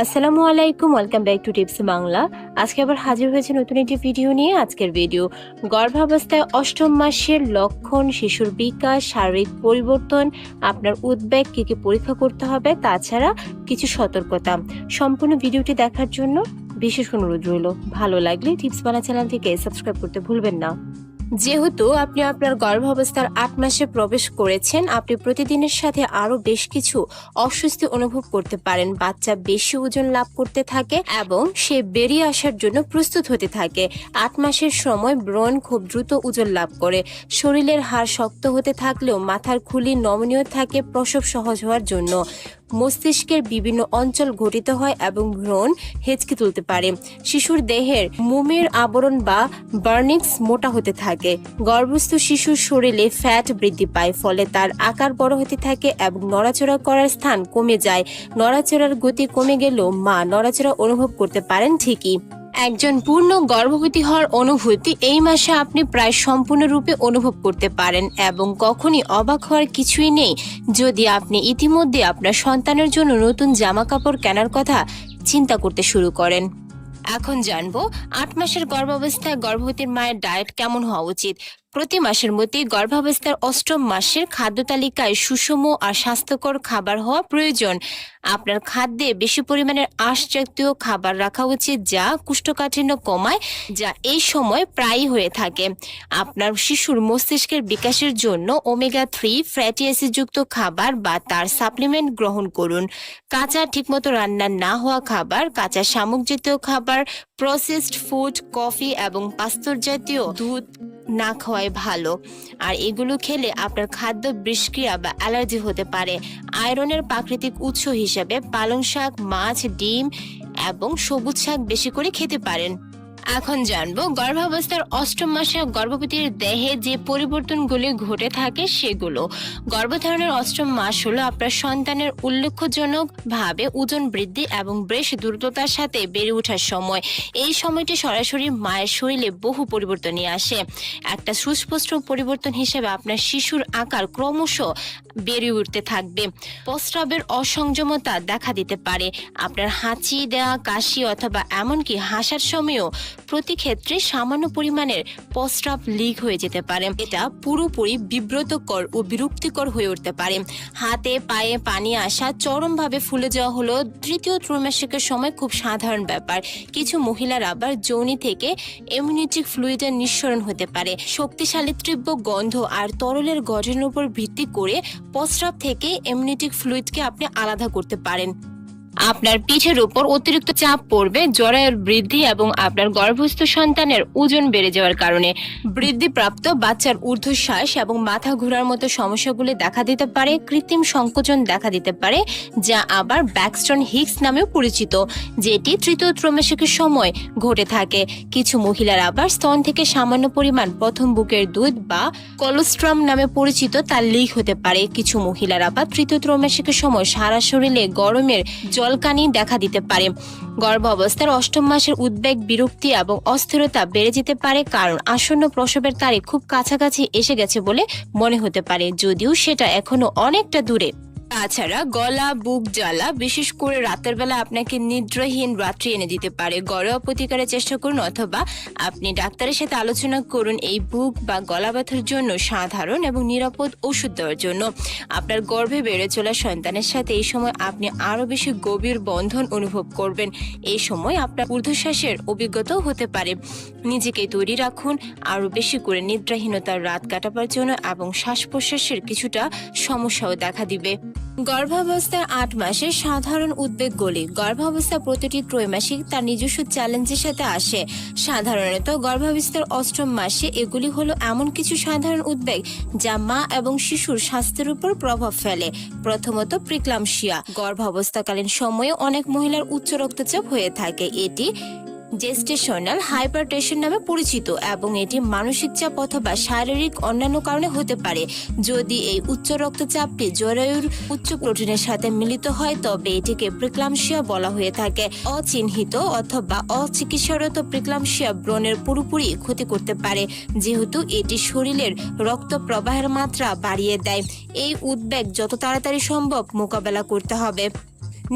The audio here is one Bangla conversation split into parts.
আসসালামু আলাইকুম, welcome back to tips Bangla. আজকে আবার হাজির হয়েছে নতুন একটি ভিডিও নিয়ে। আজকের ভিডিও, গর্ভাবস্থায় অষ্টম মাসের লক্ষণ, শিশুর বিকাশ, শারীরিক পরিবর্তন, আপনার উদ্বেগ, কি কি পরীক্ষা করতে হবে, তাছাড়া কিছু সতর্কতা। সম্পূর্ণ ভিডিওটি দেখার জন্য বিশেষ অনুরোধ রইল। ভালো লাগলে টিপস বাংলা চ্যানেলটিকে সাবস্ক্রাইব করতে ভুলবেন না। যেহেতু আপনি আপনার গর্ভাবস্থার আট মাসে প্রবেশ করেছেন, আপনি প্রতিদিনের সাথে আরও বেশ কিছু অস্বস্তি অনুভব করতে পারেন। বাচ্চা বেশি ওজন লাভ করতে থাকে এবং সে বেরিয়ে আসার জন্য প্রস্তুত হতে থাকে। আট মাসের সময় ব্রণ খুব দ্রুত ওজন লাভ করে। শরীরের হাড় শক্ত হতে থাকলেও মাথার খুলি নমনীয় থাকে, প্রসব সহজ হওয়ার জন্য। মস্তিষ্কের বিভিন্ন অঞ্চল গঠিত হয় এবং ভ্রণ হেঁচকে তুলতে পারে। শিশুর দেহের মোমের আবরণ বা বার্নিক্স মোটা হতে থাকে। গর্ভস্থ শিশুর শরীরে ফ্যাট বৃদ্ধি পায়, ফলে তার আকার বড় হতে থাকে এবং নড়াচড়া করার স্থান কমে যায়। নড়াচড়ার গতি কমে গেলেও মা নড়াচড়া অনুভব করতে পারেন ঠিকই। একজন পূর্ণ গর্ভবতী হওয়ার অনুভূতি এই মাসে আপনি প্রায় সম্পূর্ণরূপে অনুভব করতে পারেন এবং কখনই অবাক হওয়ার কিছুই নেই। যদি আপনি ইতিমধ্যে আপনার সন্তানের জন্য নতুন জামা কাপড় কেনার কথা চিন্তা করতে শুরু করেন। এখন জানব, আট মাসের গর্ভাবস্থায় গর্ভবতীর মায়ের ডায়েট কেমন হওয়া উচিত? প্রতি মাসের মধ্যে গর্ভাবস্থার অষ্টম মাসের খাদ্য তালিকায় সুষম আর স্বাস্থ্যকর খাবার হওয়া প্রয়োজন। আপনার খাদ্যে বেশি পরিমাণের আঁশ জাতীয় খাবার রাখা উচিত যা কুষ্ঠকাঠিন্য কমায়, যা এই সময় প্রায়ই হয়ে থাকে। আপনার শিশুর মস্তিষ্কের বিকাশের জন্য ওমেগা থ্রি ফ্যাটি অ্যাসিডযুক্ত খাবার বা তার সাপ্লিমেন্ট গ্রহণ করুন। কাঁচা ঠিকমতো রান্না না হওয়া খাবার, কাঁচা শামুক জাতীয় খাবার প্রসেসড ফুড কফি এবং পাস্তর জাতীয় দুধ না খাওয়াই ভালো। আর এগুলো খেলে আপনার খাদ্য বিষক্রিয়া বা অ্যালার্জি হতে পারে। আয়রনের প্রাকৃতিক উৎস হিসাবে পালং শাক মাছ, ডিম এবং সবুজ শাক বেশি করে খেতে পারেন। এখন জানব, গর্ভাবস্থার অষ্টম মাসে গর্ভবতীর দেহে যে পরিবর্তনগুলি ঘটে থাকে সেগুলো। গর্ভধারণের অষ্টম মাস হলো আপনার সন্তানের উল্লেখজনক ভাবে ওজন বৃদ্ধি এবং বেশ দ্রুততার সাথে বেড়ে ওঠার সময়। এই সময়টি সরাসরি মায়ের শরীরে বহু পরিবর্তন নিয়ে আসে। একটা সুস্পষ্ট পরিবর্তন হিসেবে আপনার শিশুর আকার ক্রমশ বেড়ে উঠতে থাকবে। প্রস্রাবের অসংযমতা দেখা দিতে পারে। আপনার হাঁচি দেওয়া, কাশি অথবা এমনকি হাসার সময়ও প্রতি ক্ষেত্রে সামান্য পরিমাণের প্রস্রাব লিক হয়ে যেতে পারে। এটা পুরোপুরি বিব্রতকর ও বিরক্তিকর হয়ে উঠতে পারে। হাতে, পায়ে পানি আসা, চরমভাবে ফুলে যাওয়া হলো তৃতীয় ত্রৈমাসিকের সময় খুব সাধারণ ব্যাপার। কিছু মহিলার আবার যৌনি থেকে ইমিউনিটিক ফ্লুইডের নিঃসরণ হতে পারে। শক্তিশালী তীব্র গন্ধ আর তরলের গঠনের উপর ভিত্তি করে প্রস্রাব থেকে ইমিউনিটিক ফ্লুইডকে আপনি আলাদা করতে পারেন। আপনার পিঠের উপর অতিরিক্ত চাপ পড়বে, জরায়ুর বৃদ্ধি এবং আপনার গর্ভস্থ সন্তানের ওজন বেড়ে যাওয়ার কারণে। বৃদ্ধিপ্রাপ্ত বাচ্চার ঊর্ধ্বশ্বাস এবং মাথা ঘোরার মতো সমস্যাগুলি দেখা দিতে পারে, কৃত্রিম সংকোচন দেখা দিতে পারে, যা আবার ব্যাকস্টন হিক্স নামেও পরিচিত, যেটি তৃতীয় ত্রৈমাসিকের সময় ঘটে থাকে। কিছু মহিলার আবার স্তন থেকে সামান্য পরিমাণ প্রথম বুকের দুধ বা কলোস্ট্রাম নামে পরিচিত তার লিক হতে পারে। কিছু মহিলার আবার তৃতীয় ত্রৈমাসিকের সময় সারা শরীরে গরমের জলকানি দেখা দিতে পারে। গর্ভ অবস্থার অষ্টম মাসের উদ্বেগ, বিরক্তি এবং অস্থিরতা বেড়ে যেতে পারে কারণ আসন্ন প্রসবের তারিখ খুব কাছাকাছি এসে গেছে বলে মনে হতে পারে, যদিও সেটা এখনও অনেকটা দূরে। তাছাড়া গলা, বুক জ্বালা, বিশেষ করে রাতের বেলা আপনাকে নিদ্রাহীন রাত্রি এনে দিতে পারে। ঘরোয়া প্রতিকারের চেষ্টা করুন অথবা আপনি ডাক্তারের সাথে আলোচনা করুন এই বুক বা গলা ব্যথার জন্য সাধারণ এবং নিরাপদ ওষুধ দেওয়ার জন্য। আপনার গর্ভে বেড়ে চলা সন্তানের সাথে এই সময় আপনি আরও বেশি গভীর বন্ধন অনুভব করবেন। এই সময় আপনার ঊর্ধ্বশ্বাসের অভিজ্ঞতাও হতে পারে। নিজেকে তৈরি রাখুন, আরও বেশি করে নিদ্রাহীনতার রাত কাটাবার জন্য এবং শ্বাস প্রশ্বাসের কিছুটা সমস্যাও দেখা দিবে। গর্ভাবস্থার আট মাসে সাধারণ উদ্বেগগুলি। গর্ভাবস্থা প্রতিটি ত্রৈমাসিক তার নিজস্ব চ্যালেঞ্জের সাথে আসে। সাধারণত গর্ভাবস্থার অষ্টম মাসে এগুলি হলো এমন কিছু সাধারণ উদ্বেগ যা মা এবং শিশুর স্বাস্থ্যের উপর প্রভাব ফেলে। প্রথমত প্রিক্লামশিয়া গর্ভাবস্থাকালীন সময়ে অনেক মহিলার উচ্চ রক্তচাপ হয়ে থাকে। এটি জেস্টেশনাল হাইপারটেনশন নামে পরিচিত এবং এটি মানসিক চাপ অথবা শারীরিক অন্যান্য কারণে হতে পারে। যদি এই উচ্চ রক্তচাপটি জরায়ুর উচ্চ প্রোটিনের সাথে মিলিত হয়, তবে এটিকে প্রিক্লামশিয়া বলা হয়ে থাকে। অচিহ্নিত অথবা অচিকিৎসারত প্রিক্লামশিয়া ব্রণের পুরোপুরি ক্ষতি করতে পারে, যেহেতু এটি শরীরের রক্ত প্রবাহের মাত্রা বাড়িয়ে দেয়। এই উদ্বেগ যত তাড়াতাড়ি সম্ভব মোকাবেলা করতে হবে।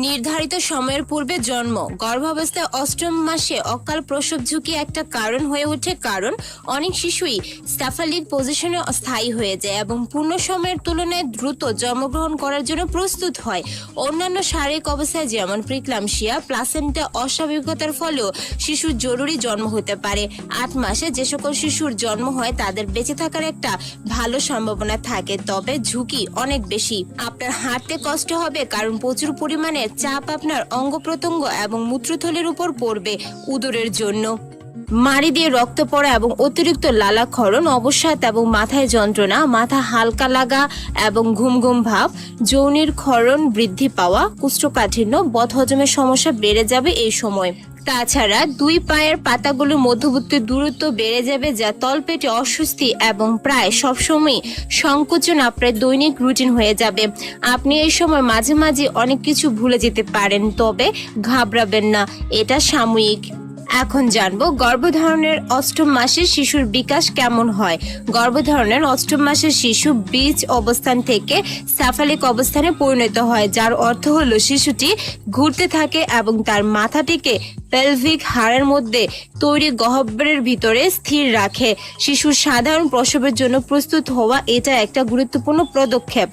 নির্ধারিত সময়ের পূর্বে জন্ম। গর্ভাবস্থায় অষ্টম মাসে অকাল প্রসব ঝুঁকি একটা কারণ হয়ে ওঠে কারণ অনেক শিশুই স্টাফালিক পজিশনে স্থায়ী হয়ে যায় এবং পূর্ণ সময়ের তুলনায় দ্রুত জন্মগ্রহণ করার জন্য প্রস্তুত হয়। অন্যান্য শারীরিক অবস্থায় যেমন প্রিক্লামশিয়া প্লাসেন্টা অস্বাভাবিকতার ফলেও শিশুর জরুরি জন্ম হতে পারে। আট মাসে যে সকল শিশুর জন্ম হয় তাদের বেঁচে থাকার একটা ভালো সম্ভাবনা থাকে, তবে ঝুঁকি অনেক বেশি। আপনার হাঁটতে কষ্ট হবে কারণ প্রচুর পরিমাণে চাপ আপনার অঙ্গ প্রত্যঙ্গ এবং মূত্রথলের উপর পড়বে উদরের জন্য। মাড়ি দিয়ে রক্ত পড়া এবং অতিরিক্ত লালাক্ষরণ অবসাদ এবং মাথায় যন্ত্রণা, মাথা হালকা লাগা এবং ঘুম ঘুম ভাব, যৌনির ক্ষরণ বৃদ্ধি পাওয়া, কুষ্ঠকাঠিন্য, বদহজমের সমস্যা বেড়ে যাবে এই সময়। তাছাড়া দুই পায়ের পাতাগুলোর মধ্যবর্তী দূরত্ব বেড়ে যাবে, যা তলপেটে অস্বস্তি এবং প্রায় সবসময় সংকোচন আপনার দৈনিক রুটিন হয়ে যাবে। আপনি এই সময় মাঝে মাঝে অনেক কিছু ভুলে যেতে পারেন, তবে ঘাবড়াবেন না, এটা সাময়িক। এখন জানব গর্ভধারণের অষ্টম মাসে শিশুর বিকাশ কেমন হয়। গর্ভধারণের অষ্টম মাসে শিশু বীজ অবস্থান থেকে সাফালিক অবস্থানে পরিণত হয়, যার অর্থ হলো শিশুটি ঘুরতে থাকে এবং তার মাথাটিকে পেলভিক হাড়ের মধ্যে তৈরি গহ্বরের ভিতরে স্থির রাখে। শিশুর সাধারণ প্রসবের জন্য প্রস্তুত হওয়া এটা একটা গুরুত্বপূর্ণ পদক্ষেপ।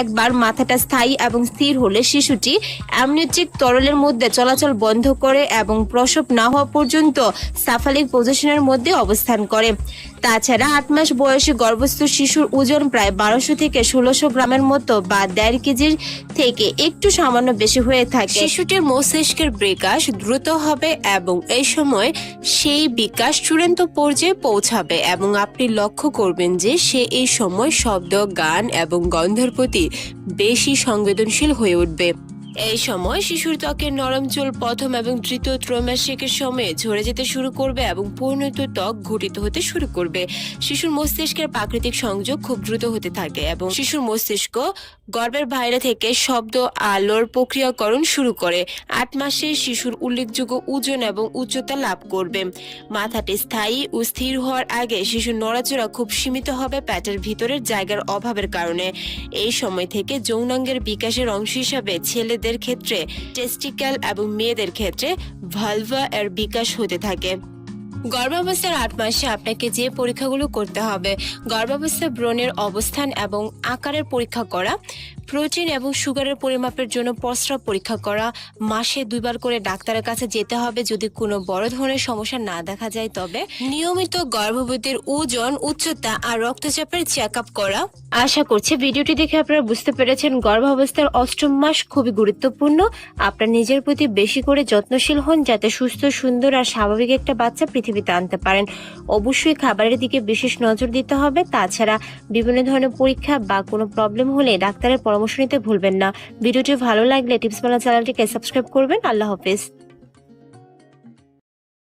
একবার মাথাটা স্থায়ী এবং স্থির হলে শিশুটি অ্যামনিটিক তরলের মধ্যে চলাচল বন্ধ করে এবং প্রসব না হওয়া পর্যন্ত সাফালিক পজিশনের মধ্যে অবস্থান করে। তাছাড়া আট মাস বয়সী গর্ভস্থ শিশুর ওজন প্রায় বারোশো থেকে ষোলোশো গ্রামের মতো বা দেড় কেজির থেকে একটু সামান্য বেশি হয়ে থাকে। শিশুটির মস্তিষ্কের বিকাশ দ্রুত হবে এবং এই সময় সেই বিকাশ চূড়ান্ত পর্যায়ে পৌঁছাবে এবং আপনি লক্ষ্য করবেন যে সে এই সময় শব্দ, গান এবং গন্ধের প্রতি বেশি সংবেদনশীল হয়ে উঠবে। এই সময় শিশুর ত্বকের নরম চুল, প্রথম এবং তৃতীয় ত্রৈমাসিকের সময়ে ঝরে যেতে শুরু করবে এবং পরিণত ত্বক ঘটিত হতে শুরু করবে। শিশুর মস্তিষ্কের প্রাকৃতিক সংযোগ খুব দ্রুত হতে থাকে এবং শিশুর মস্তিষ্ক গর্ভের বাইরে থেকে শব্দ, আলোর প্রক্রিয়াকরণ শুরু করে। আট মাসে শিশুর উল্লেখযোগ্য ওজন এবং উচ্চতা লাভ করবে। মাথাটি স্থায়ী ও স্থির হওয়ার আগে শিশুর নড়াচড়া খুব সীমিত হবে প্যাটের ভিতরের জায়গার অভাবের কারণে। এই সময় থেকে যৌনাঙ্গের বিকাশের অংশ হিসাবে ছেলেদের ক্ষেত্রে টেস্টিক্যাল এবং মেয়েদের ক্ষেত্রে ভালভা এর বিকাশ হতে থাকে। গর্ভাবস্থার আট মাসে আপনাকে যে পরীক্ষাগুলো করতে হবে গর্ভাবস্থায় ব্রণের অবস্থান এবং আকারের পরীক্ষা করা, প্রোটিন এবং সুগারের পরিমাপের জন্য প্রস্রাব পরীক্ষা করা, মাসে দুইবার করে ডাক্তারের কাছে যেতে হবে যদি কোনো বড় ধরনের সমস্যা না দেখা যায় তবে, নিয়মিত গর্ভবতীর ওজন, উচ্চতা আর রক্তচাপের চেক আপ করা। আশা করছি ভিডিওটি দেখে আপনারা বুঝতে পেরেছেন গর্ভাবস্থার অষ্টম মাস খুবই গুরুত্বপূর্ণ। আপনার নিজের প্রতি বেশি করে যত্নশীল হন যাতে সুস্থ, সুন্দর আর স্বাভাবিক একটা বাচ্চা পৃথিবীতে আনতে পারেন। অবশ্যই খাবারের দিকে বিশেষ নজর দিতে হবে। তাছাড়া বিভিন্ন ধরনের পরীক্ষা বা কোনো প্রবলেম হলে ডাক্তারের পরামর্শ নিতে ভুলবেন না। ভিডিওটি ভালো লাগলে টিপস মালা চ্যানেলটিকে সাবস্ক্রাইব করবেন। আল্লাহ হাফেজ।